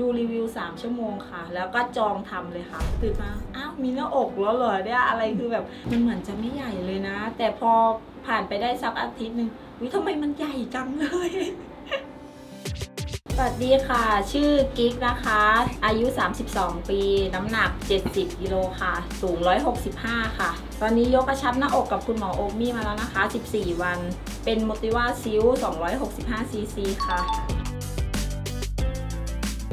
ดูรีวิว 3 ชั่วโมงค่ะ แล้วก็จองทำเลยค่ะตื่นมาอ้าวมีหน้าอกแล้วเหรอเนี่ยอะไรคือแบบมันเหมือนจะไม่ใหญ่เลยนะ แต่พอผ่านไปได้สักอาทิตย์หนึ่งวิทำไมมันใหญ่จังเลยสวัสดีค่ะ ชื่อกิ๊กนะคะ อายุ 32 ปี น้ำหนัก 70กิโลค่ะ สูง 165 ค่ะ ตอนนี้ยกกระชับหน้าอกกับคุณหมอโอมมี่มาแล้วนะคะ 14 วัน เป็นมติว่าซิล265ซีซีค่ะ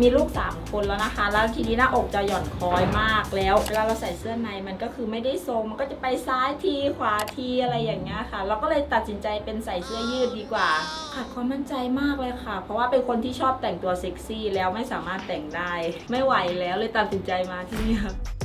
มีลูก 3 คนแล้วนะคะ แล้วทีนี้หน้าอกจะหย่อนคล้อยมากแล้วเวลาเราใส่เสื้อในมันก็คือไม่ได้ทรง มันก็จะไปซ้ายทีขวาทีอะไรอย่างเงี้ยค่ะ เราก็เลยตัดสินใจเป็นใส่เสื้อยืดดีกว่าขาดความมั่นใจมากเลยค่ะ เพราะว่าเป็นคนที่ชอบแต่งตัวเซ็กซี่แล้วไม่สามารถแต่งได้ ไม่ไหวแล้วเลยตัดสินใจมาที่นี่ค่ะ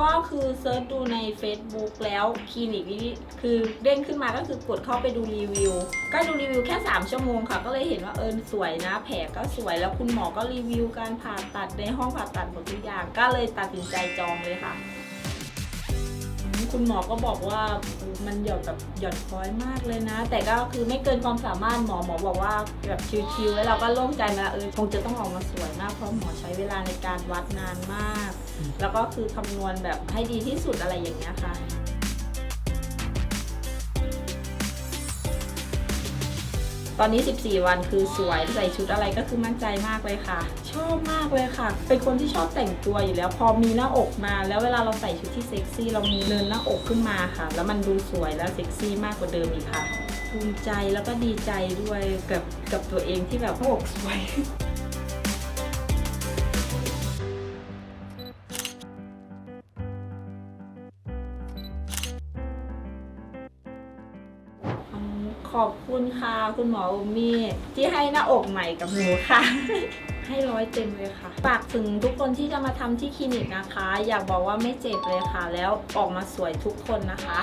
ก็คือเซิร์ชดูใน Facebook แล้วคลินิกนี้คือเด้งขึ้นมาก็คือกดเข้าไปดูรีวิว ก็ดูรีวิวแค่ 3 ชั่วโมงค่ะ ก็เลยเห็นว่าเออสวยนะ แผลก็สวยแล้วคุณหมอก็รีวิวการผ่าตัดในห้องผ่าตัดหมดทุกอย่าง ก็เลยตัดสินใจจองเลยค่ะ คุณหมอก็บอกว่ามันหย่อนแบบหย่อนคล้อยมากเลยนะ แต่ก็คือไม่เกินความสามารถหมอหมอบอกว่าแบบชิวๆแล้วเราก็โล่งใจมาเออคงจะต้องออกมาสวยมากเพราะหมอใช้เวลาในการวัดนานมาก แล้วก็คือคำนวณแบบให้ดีที่สุดอะไรอย่างเงี้ยค่ะ ตอนนี้ 14 วันคือสวยใส่ชุดอะไรก็คือมั่นใจมากเลยค่ะ ชอบมากเลยค่ะ เป็นคนที่ชอบแต่งตัวอยู่แล้วพอมีหน้าอกมา แล้วเวลาเราใส่ชุดที่เซ็กซี่เรามีเนินหน้าอกขึ้นมาค่ะ แล้วมันดูสวยและเซ็กซี่มากกว่าเดิมอีกค่ะภูมิใจแล้วก็ดีใจด้วยกับกับตัวเองที่แบบหน้าอกสวย ขอบคุณค่ะ คุณหมออุมมี่ที่ให้หน้าอกใหม่กับหนูค่ะ ให้ร้อยเต็มเลยค่ะฝากถึงทุกคนที่จะมาทำที่คลินิกนะคะ อยากบอกว่าไม่เจ็บเลยค่ะ แล้วออกมาสวยทุกคนนะคะ